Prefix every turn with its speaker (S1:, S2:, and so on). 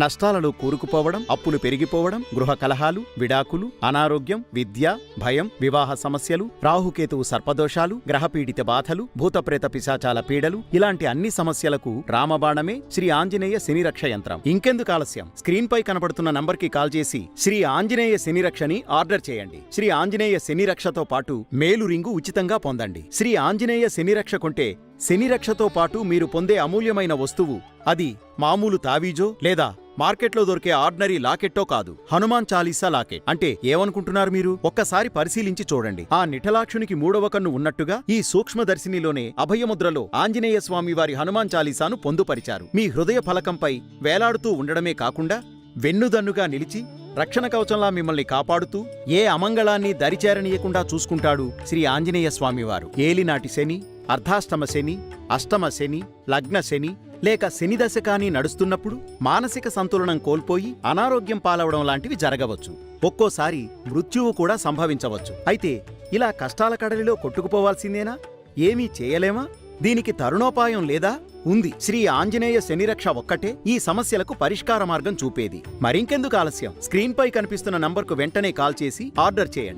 S1: నష్టాలలో కూరుకుపోవడం అప్పులు పెరిగిపోవడం గృహ కలహాలు విడాకులు అనారోగ్యం విద్య భయం వివాహ సమస్యలు రాహుకేతువు సర్పదోషాలు గ్రహపీడిత బాధలు భూతప్రేత పిశాచాల పీడలు ఇలాంటి అన్ని సమస్యలకు రామబాణమే శ్రీ ఆంజనేయ శనిరక్ష యంత్రం. ఇంకెందుకు ఆలస్యం? స్క్రీన్ పై కనబడుతున్న నంబర్కి కాల్ చేసి శ్రీ ఆంజనేయ శనిరక్షని ఆర్డర్ చేయండి. శ్రీ ఆంజనేయ శనిరక్షతో పాటు మేలు రింగు ఉచితంగా పొందండి. శ్రీ ఆంజనేయ శనిరక్ష కొంటే శనిరక్షతో పాటు మీరు పొందే అమూల్యమైన వస్తువు అది మామూలు తావీజో లేదా మార్కెట్లో దొరికే ఆర్డినరీ లాకెట్టో కాదు హనుమాన్ చాలీసా లాకెట్. అంటే ఏమనుకుంటున్నారు మీరు? ఒక్కసారి పరిశీలించి చూడండి. ఆ నిఠలాక్షునికి మూడవ కన్ను ఉన్నట్టుగా ఈ సూక్ష్మదర్శినిలోనే అభయముద్రలో ఆంజనేయ స్వామి వారి హనుమాన్ చాలీసాను పొందుపరిచారు. మీ హృదయ ఫలకంపై వేలాడుతూ ఉండడమే కాకుండా వెన్నుదన్నుగా నిలిచి రక్షణ కవచంలా మిమ్మల్ని కాపాడుతూ ఏ అమంగళాన్ని దరిచేరనీయకుండా చూసుకుంటాడు శ్రీ ఆంజనేయ స్వామివారు ఏలినాటి శని అర్ధాష్టమ శని అష్టమ శని లగ్న శని లేక శని దశ కానీ నడుస్తున్నప్పుడు మానసిక సంతులనం కోల్పోయి అనారోగ్యం పాలవడం లాంటివి జరగవచ్చు. ఒక్కోసారి మృత్యువు కూడా సంభవించవచ్చు. అయితే ఇలా కష్టాల కడలిలో కొట్టుకుపోవాల్సిందేనా? ఏమీ చేయలేమా? దీనికి తరుణోపాయం లేదా? ఉంది. శ్రీ ఆంజనేయ శనిరక్ష ఒక్కటే ఈ సమస్యలకు పరిష్కార మార్గం చూపేది. మరింకెందుకు ఆలస్యం? స్క్రీన్పై కనిపిస్తున్న నంబర్కు వెంటనే కాల్ చేసి ఆర్డర్ చేయండి.